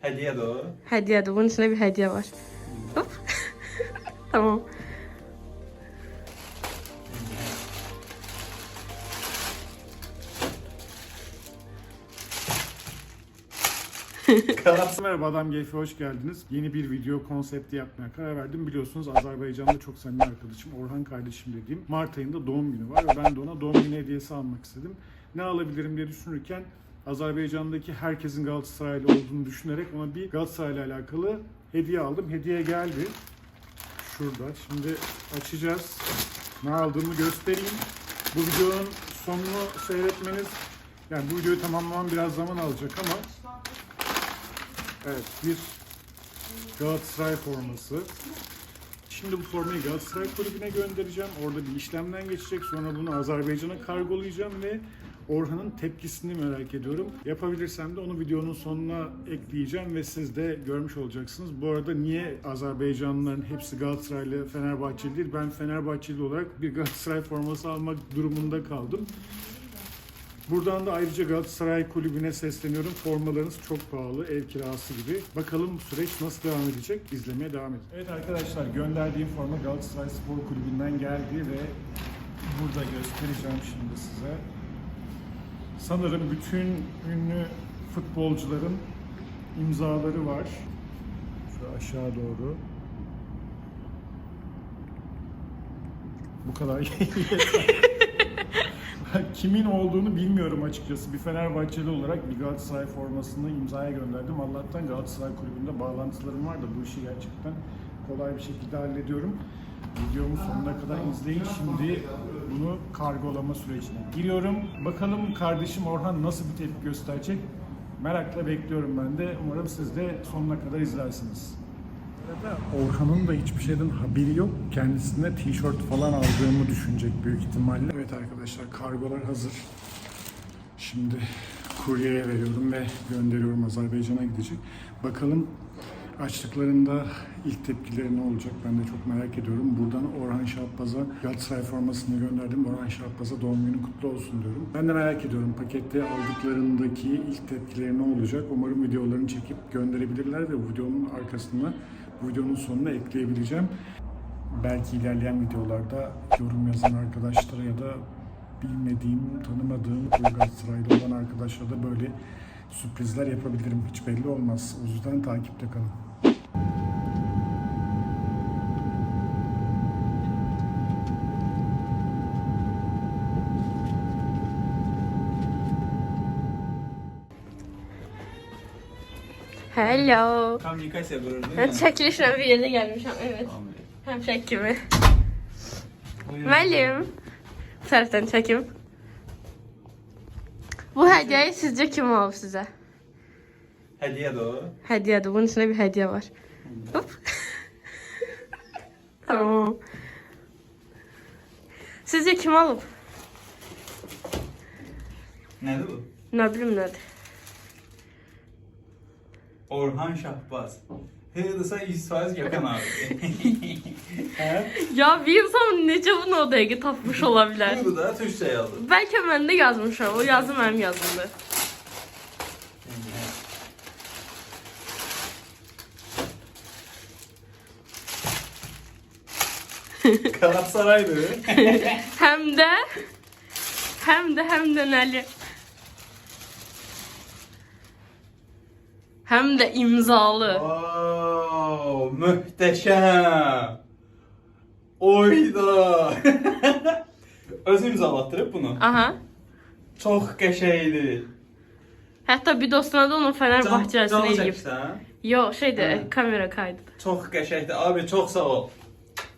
Hediye de o. Hediyedir. Bunun içinde bir hediye var. Hop. tamam. Merhaba Adam Geyfe hoş geldiniz. Yeni bir video konsepti yapmaya karar verdim. Biliyorsunuz Azerbaycan'da çok samimi arkadaşım Orhan kardeşim dediğim Mart ayında doğum günü var ve ben de ona doğum günü hediyesi almak istedim. Ne alabilirim diye düşünürken Azerbaycan'daki herkesin Galatasaraylı olduğunu düşünerek ona bir Galatasaray'la alakalı hediye aldım. Hediye geldi. Şurada. Şimdi açacağız. Ne aldığımı göstereyim. Bu videonun sonunu seyretmeniz yani bu videoyu tamamlamam biraz zaman alacak ama Evet, bir Galatasaray forması. Şimdi bu formayı Galatasaray kulübüne göndereceğim. Orada bir işlemden geçecek. Sonra bunu Azerbaycan'a kargolayacağım ve Orhan'ın tepkisini merak ediyorum. Yapabilirsem de onu videonun sonuna ekleyeceğim ve siz de görmüş olacaksınız. Bu arada niye Azerbaycanlıların hepsi Galatasaraylı, Fenerbahçeli değil? Ben Fenerbahçeli olarak bir Galatasaray forması almak durumunda kaldım. Buradan da ayrıca Galatasaray Kulübü'ne sesleniyorum. Formalarınız çok pahalı, ev kirası gibi. Bakalım bu süreç nasıl devam edecek? İzlemeye devam edin. Evet arkadaşlar gönderdiğim forma Galatasaray Spor Kulübü'nden geldi ve burada göstereceğim şimdi size. Sanırım bütün ünlü futbolcuların imzaları var. Şu aşağı doğru. Bu kadar Kimin olduğunu bilmiyorum açıkçası. Bir Fenerbahçeli olarak bir Galatasaray formasını imzaya gönderdim. Allah'tan Galatasaray kulübünde bağlantılarım var da bu işi gerçekten kolay bir şekilde hallediyorum. Videomun sonuna kadar izleyin. Şimdi bunu kargolama sürecine giriyorum. Bakalım kardeşim Orhan nasıl bir tepki gösterecek? Merakla bekliyorum ben de. Umarım siz de sonuna kadar izlersiniz. Orhan'ın da hiçbir şeyden haberi yok. Kendisine tişört falan aldığımı düşünecek büyük ihtimalle. Evet arkadaşlar kargolar hazır. Şimdi kuryeye veriyorum ve gönderiyorum Azerbaycan'a gidecek. Bakalım açtıklarında ilk tepkileri ne olacak ben de çok merak ediyorum. Buradan Orhan Şahbaz'a Galatasaray formasını gönderdim. Orhan Şahbaz'a doğum günü kutlu olsun diyorum. Ben de merak ediyorum pakette aldıklarındaki ilk tepkileri ne olacak. Umarım videolarını çekip gönderebilirler ve videonun arkasına videonun sonuna ekleyebileceğim. Belki ilerleyen videolarda yorum yazan arkadaşlara ya da bilmediğim, tanımadığım Galatasaraylı olan arkadaşlara da böyle sürprizler yapabilirim. Hiç belli olmaz. O yüzden takipte kalın. Hello. Tam Nikasya görür değil mi? çekilişle bir yere gelmişim. Evet. Hemşek gibi. Müəllim. Bu tərəfdən çəkim. Bu hədiyyə sizcə kim alıb sizə? Hediye de o. Hədiyədir. Bunun içində bir hədiyyə var. Hop. tamam. Sizcə kim alıb? Nedir bu? Nə bilim nədir. Orhan Şahbaz. Hırdısa 100% Gökhan abi. Ya bir insan necə bunu o dəqiqə tapmış ola bilər? Bunu da Türkçe yazdım. Bəlkə mən də yazmışam. O yazı mənim yazımdır. Galatasaray'dı. Həm də həm də həm də nəli? Həm də imzalı. Wow, muhteşem. Oyda. Öz imzalattırıp bunu. Aha. Çok qəşəydi. Hətta bir dostuna da onun Fenerbahçesini Canı eləyib. çəksən. Yox, şeydir, Hə. kamera kaydı. Çox qəşəngdir. Abi çox sağ ol.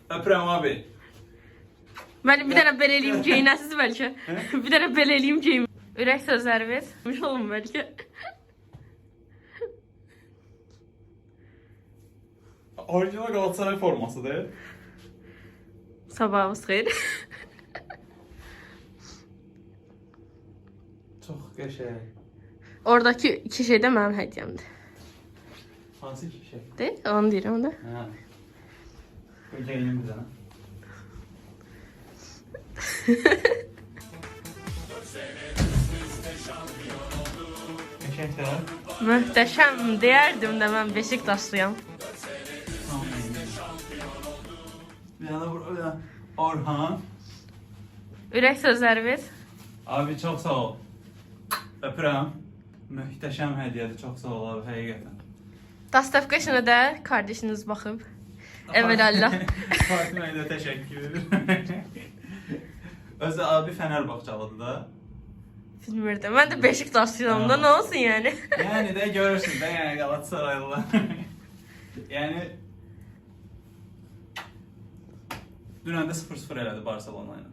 Öpürəm abi. Mən bir dənə belə eləyim geyinəsiz bəlkə. bir dənə belə eləyim geyin. Ürək sözləri ver. Miş olun bəlkə. Orijinal Galatasaray formasıdır. Sabahınız xeyir. Çox qəşəng. Oradakı iki şey də mənim hədiyyəmdir. Hansı ki şey? Deyil? Onu deyirəm də. Ha. Bu geyinim bir dənə. Qəşəngdir. Möhtəşəm deyərdim də mən Yana burada Orhan. Ürək sözləri ver. Abi çok sağ ol. Öpürəm. Möhtəşəm hədiyyədir. Çox sağ ol abi həqiqətən. Dastavka işinə də kardeşiniz baxıb. Evelallah. Fatime de teşekkür. Özü abi Fenerbahçalıdır da. Bilmirdim. Mən də Beşiktaşlıyam da nə olsun yəni. Yani de görürsün de yani Galatasaraylılar. yani Dünən də 0-0 elədi Barcelona ilə.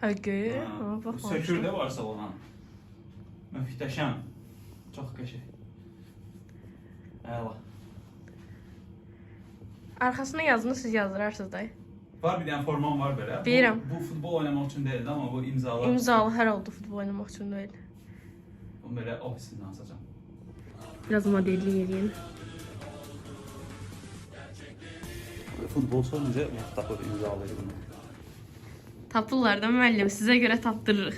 Həqiqi. Ha, Sökürdü Barcelona. Möhtəşəm. Çox qəşəng. Əla. Arxasına yazını siz yazdırarsınız da. Var bir dənə formam var belə. Bilirəm. Bu, bu futbol oynamaq üçün deyildi amma bu imzalar. İmzalı hər oldu futbol oynamaq üçün deyil. Bunu belə ofisindən asacağam. Biraz modellik eləyim. Futbolçu olunca tapır imzalayır bunu. Tapırlar da müəllim, sizə görə tapdırırıq.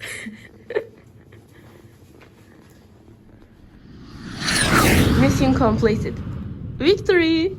Mission completed. Victory!